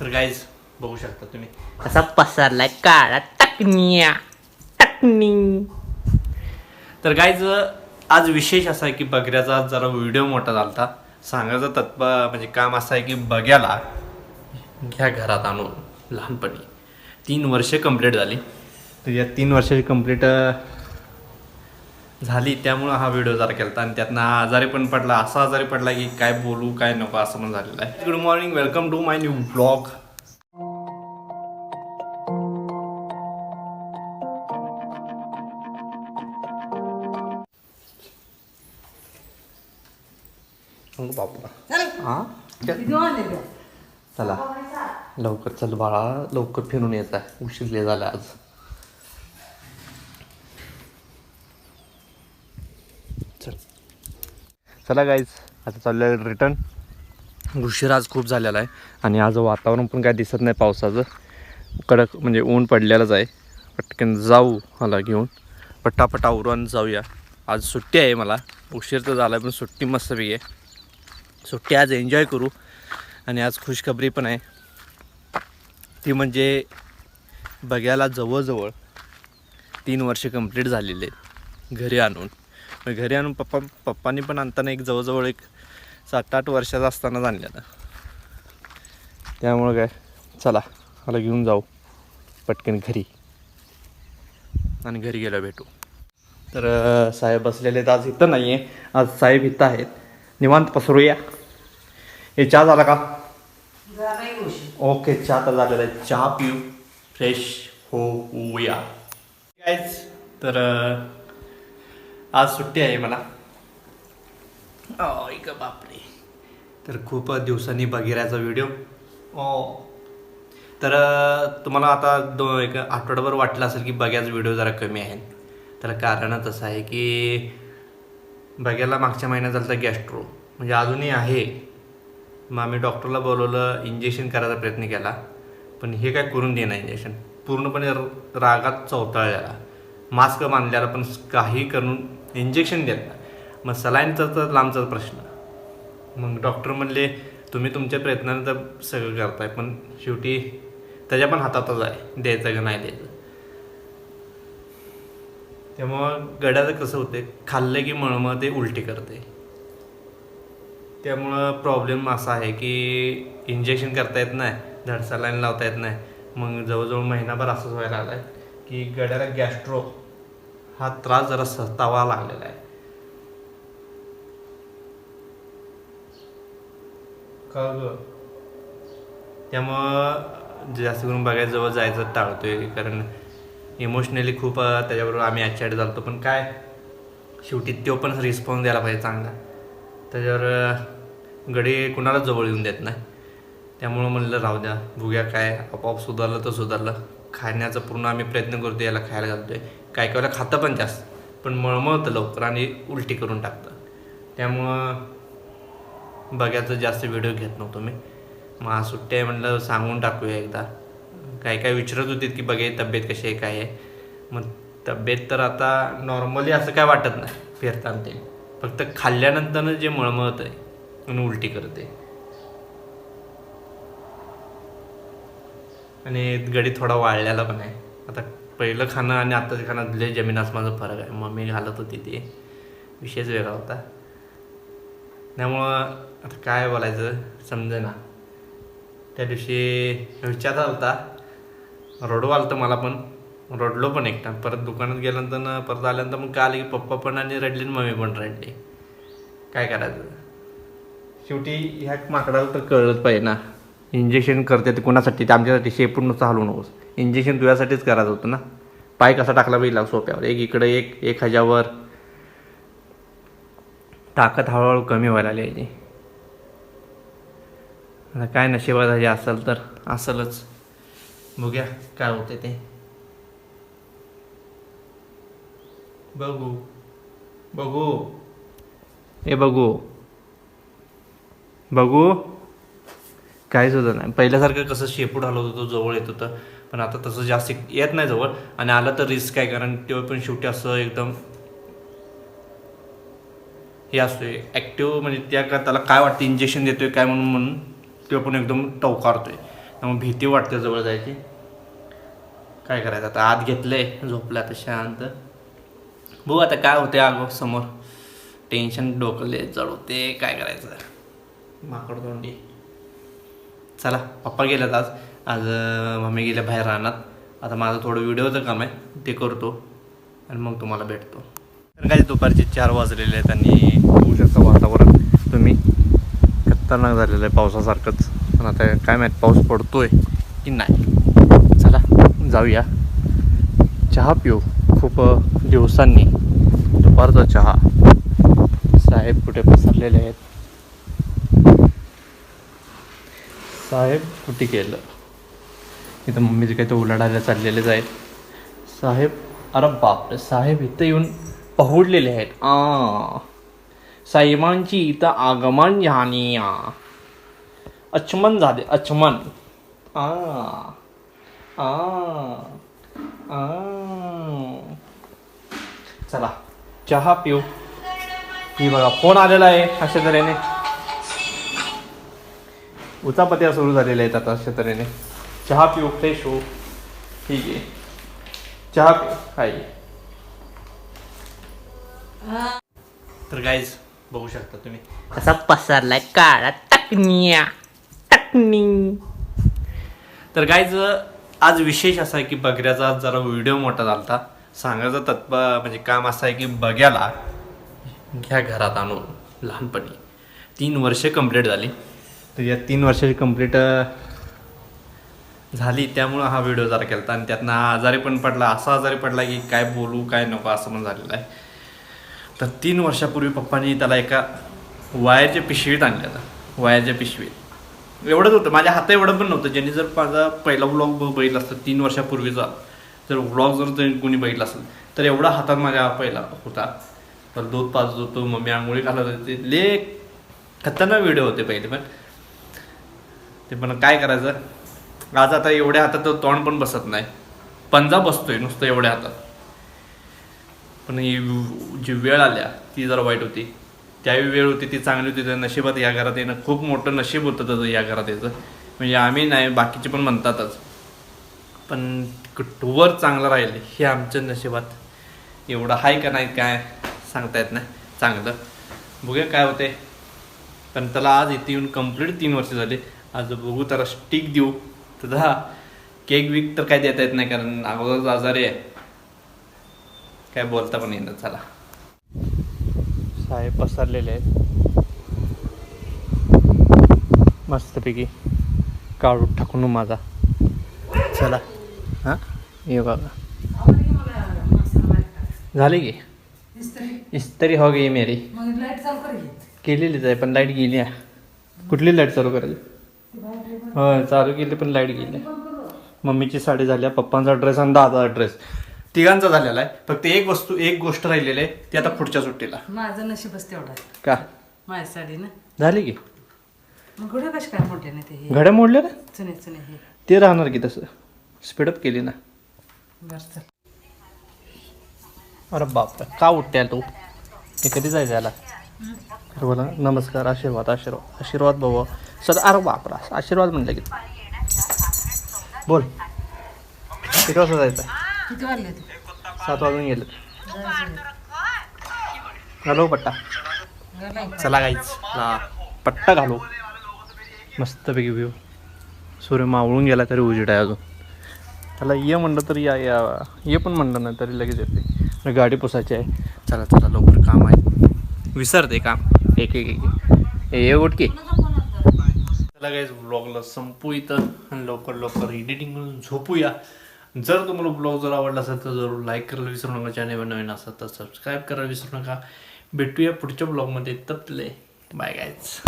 तर गाईज बघू शकता तुम्ही. असा पसरलाय काळा टकनिया टकनी तर गाईज आज विशेष असा आहे की बगऱ्याचा आज जरा व्हिडिओ मोठा झालता सांगायचं तत्व म्हणजे काम असं आहे की बग्याला घ्या घरात आणून लहानपणी. तीन वर्ष कंप्लीट झाली. तर या तीन वर्षाची कंप्लीट झाली त्यामुळं हा व्हिडिओ जरा केला आणि त्यातनं हा आजारी पण पडला असा आजारी पडला की काय बोलू काय नको असं पण झालेलं आहे. Good morning welcome to my new blog हा? चला. लवकर चल बाळा लवकर फिरून यायचा उशीर लय झाला आज. चला गाईज आता चाललेलं रिटर्न उशीर आज खूप झालेला आहे. आणि आज वातावरण पण काय दिसत नाही पावसाचं. कडक म्हणजे ऊन पडलेलंच आहे. पटकन जाऊ मला घेऊन. पट्टापट्टा उरून जाऊया. आज सुट्टी आहे मला. उशीर तर झाला पण सुट्टी मस्तपैकी आहे. सुट्टी आज एन्जॉय करू. आणि आज खुशखबरी पण आहे. ती म्हणजे बघायला जवळजवळ तीन वर्ष कंप्लीट झालेले आहेत. घरी आणून. घरी आणून पप्पा पप्पांनी पण आणताना एक जवळजवळ एक सात आठ वर्षाचा असतानाच आणलेलं त्यामुळं काय चला मला घेऊन जाऊ पटकन घरी. आणि घरी गेला भेटू. तर साहेब बसलेले आहेत आज इथं नाही आहे आज साहेब इथं आहेत. निवांत पसरूया. हे चहा झाला का? ओके चहा तर झालेला आहे. चहा पिऊ फ्रेश होऊया. गाईज तर आज सुट्टी आहे मला. ओ इक बापरे. तर खूप दिवसांनी बघिरायचा व्हिडिओ. ओ तर तुम्हाला आता दो एक आठवडाभर वाटलं असेल की बघ्याच व्हिडिओ जरा कमी आहेत तर कारणच असं आहे की बघ्याला मागच्या महिन्यात झालं तर गॅस्ट्रो. म्हणजे अजूनही आहे. मग आम्ही डॉक्टरला बोलवलं इंजेक्शन करायचा प्रयत्न केला. पण हे काय करून देणार इंजेक्शन पूर्णपणे रागात चवताळलेला. मास्क बांधलेला पण काही करून इंजेक्शन देत नाही. मग सलाईनचा तर लांबचा प्रश्न. मग डॉक्टर म्हणले तुम्ही तुमच्या प्रयत्नानं तर सगळं करताय पण शेवटी त्याच्या पण हातातच आहे द्यायचं का नाही द्यायचं? त्यामुळं गड्याचं कसं होते खाल्लं की मळमळ ते उलटी करते त्यामुळं प्रॉब्लेम असा आहे की इंजेक्शन करता येत नाही धड लाईन लावता येत नाही. मग जवळजवळ महिनाभर असंच व्हायला आलं आहे की गड्याला गॅस्ट्रो हा त्रास जरा सतावा लागलेला आहे. का ग? त्यामुळं जास्त करून बघायला जवळ जायचं टाळतोय कारण इमोशनली खूप त्याच्याबरोबर आम्ही ॲचॅट झालतो पण काय? शेवटी तो पण रिस्पॉन्स द्यायला पाहिजे चांगला. त्याच्यावर गडी कुणालाच जवळ येऊन देत नाही. त्यामुळं म्हणलं राहू द्या भुग्या काय आपोआप सुधारलं तर सुधारलं. खाण्याचा पूर्ण आम्ही प्रयत्न करतो याला खायला घालतोय. काय काय वेळेला खातं पण जास्त. पण मळमळतं लवकर आणि उलटी करून टाकतं. त्यामुळं बघायचं जास्त व्हिडिओ घेत नव्हतो मी. मग सुट्टी आहे म्हटलं सांगून टाकूया एकदा. काय काय विचारत होती की बघे तब्येत कशी आहे काय आहे? मग तब्येत तर आता नॉर्मली असं काय वाटत नाही. फिरताना ते. फक्त खाल्ल्यानंतरनं जे मळमळत आहे आणि उलटी करते. आणि गडी थोडा वाळलेला पण आहे. आता पहिलं खाणं आणि आत्ताचं खाणं लय जमीन आसमानाचा फरक आहे. मम्मी घालत होती ते. विषयच वेगळा होता. त्यामुळं आता काय बोलायचं समजे ना. त्या दिवशी विचार होता. रडू आलं तर मला पण. रडलो पण एकटा. परत दुकानात गेल्यानंतर ना परत आल्यानंतर मग काल की पप्पा पण आणि रडले आणि मम्मी पण रडली. काय करायचं? शेवटी ह्या माकडाला तर कळलंच पाहिजे ना. इंजेक्शन करते ते कोणासाठी? ते आमच्यासाठी शेपून नुसतं हलवू नकोस इंजेक्शन तुझ्यासाठीच करायचं होतं ना? पाय कसा टाकला पाहिजे सोप्यावर? एक इकडे एक एक ह्याच्यावर. ताकद हळूहळू कमी व्हायला लागली. याची आता काय नशिबात हे असेल तर असेलच. बघूया काय होते ते. बघू बघू. हे बघू. बघू. काहीच होतं नाही. पहिल्यासारखं कसं शेपूट हलवत होतो जवळ येत होतं. पण आता तसं जास्त येत नाही जवळ. आणि आलं तर रिस्क आहे कारण तेव्हा पण शेवटी असं एकदम हे असतोय. ॲक्टिव्ह म्हणजे त्या का त्याला काय वाटतं? इंजेक्शन देतोय काय म्हणून म्हणून तो पण एकदम टवकारतोय. त्यामुळे भीती वाटते जवळ जायची. काय करायचं? आता आत घेतलंय झोपलं आता शांत. बघू आता काय होते अगो समोर. टेन्शन डोकले चढवते काय करायचं? माकड तोंडी. चला पप्पा गेल्यात आज. आज मम्मी गेल्या बाहेर राहणार आता माझं थोडं व्हिडिओचं काम आहे ते करतो आणि मग तुम्हाला भेटतो. तर काय दुपारचे चार वाजलेले आहेत आणि होऊ शकता वातावरण. तुम्ही खतरनाक झालेलं आहे पावसासारखंच. पण आता काय माहीत पाऊस पडतोय की नाही. चला जाऊया. चहा पिऊ. खूप दिवसांनी दुपारचा चहा. साहेब कुठे पसरलेले आहेत? साहेब कुठे केलं इथं मम्मीचे काही तर उलाढायला चाललेलेच आहेत साहेब अरे बापरे साहेब इथं येऊन पहुडलेले आहेत. आ. साहेबांची इथं आगमन झाली. आ. अचमन झाले अचमन. आ. आ. आ. चला चहा पिऊ. ही बघा फोन आलेला आहे अशा तऱ्हेने? उचापत्या सुरू झालेल्या आहेत आता अशा तऱ्हेने. चहा पिऊ फ्रेश हो ठीक आहे. चहा पिऊ हाय. तर गाईज बघू शकता तुम्ही. कसा पसरलाय काळा टकनिया टकनी तर गाईज आज विशेष असा आहे की बगऱ्याचा आज जरा व्हिडिओ मोठा झाला सांगायचं तत्व म्हणजे काम असं आहे की बघ्याला घ्या घरात आणून लहानपणी. तीन वर्षे कंप्लीट झाली. तर या तीन वर्षाची कंप्लीट झाली. त्यामुळं हा व्हिडिओ जरा केला आणि त्यातनं हा आजारी पण पडला. असा आजारी पडला की काय बोलू काय नको असं पण झालेलं आहे. तर तीन वर्षापूर्वी पप्पांनी त्याला एका वायरच्या पिशवीत आणलेला वायरच्या पिशवीत. एवढंच होतं. माझ्या हात एवढं पण नव्हतं. ज्यांनी जर माझा पहिला व्लॉग बघितला असतं तीन वर्षापूर्वीचा जर व्लॉग जर कोणी बघितला असेल तर एवढा हातात माझ्या पहिला होता. तर दूध पाजत होतो मम्मी आंघोळी घालत होते. ले खतरनाक व्हिडिओ होते पहिले पण. ते पण काय करायचं? आज आता एवढ्या हातात तर तोंड पण बसत नाही. पंजा बसतोय नुसतं एवढ्या हातात. पण ही जी वेळ आल्या ती जरा वाईट होती. त्यावेळी वेळ होती ती चांगली होती. त्या नशिबात या घरात येणं खूप मोठं नशीब होतं त्याचं या घरात यायचं. म्हणजे आम्ही नाही बाकीचे पण म्हणतातच. पण टूवर चांगलं राहील हे आमच्या नशिबात एवढं आहे का नाही काय सांगता येत नाही. चांगलं. बघूया काय होते पण त्याला आज इथे येऊन कंप्लीट तीन वर्ष झाले. आज बघू त्याला स्टिक देऊ. तर केक विक तर काय देता येत नाही कारण अगोदरच आजारी आहे. काय बोलता पण येणार चला. साहेब पसरलेले आहेत. मस्तपैकी काढून टाकून माझा. चला. हां? ये बघा. झाली की? इस्त्री हो गई मेरी. केलेलीच आहे पण लाइट गेली आहे. कुठली लाइट चालू करायची? हो चालू केली पण लाइट गेली. मम्मीची साडी झाली पप्पांचा ड्रेस आणि दादाचा ड्रेस तिघांचा झालेला आहे. फक्त एक वस्तू एक गोष्ट राहिलेली आहे ती आता पुढच्या सुट्टीला. माझं नशीबच तेवढा. का? माझ्या साडी ना. झाली की? मग घोडे कसे काय मोठे नाही ते घड्या मोडल्या ना चुने चुने हे. ते राहणार की तसं? स्पीडअप केली ना. बरं अरे बाप का उठते तू? हे कधी जायचं याला? बोला नमस्कार आशीर्वाद आशीर्वाद आशीर्वाद बाबा सर अरे बापरा आशीर्वाद म्हणलं की. बोल. किती वाजता जायचं किती वाजले सात वाजून गेले. घालो पट्टा चला गाईच हा पट्टा घालो. मस्तपैकी व्ह्यू सूर्य मावळून गेला तरी उजेड आहे अजून. त्याला ये म्हणलं तर या या ये पण म्हणलं ना तरी लगेच येते. गाडी पुसायची आहे. चला चला लवकर काम आहे. विसरते काम. एक एक एक ए उठकी चला गाईज ब्लॉगला संपू इथं आणि लवकर लवकर एडिटिंग करून झोपूया. जर तुम्हाला ब्लॉग जर आवडला असेल तर जरूर लाईक करायला विसरू नका. चॅनल नवीन असेल तर सबस्क्राईब करायला विसरू नका. भेटूया पुढच्या ब्लॉगमध्ये तपले बाय गायच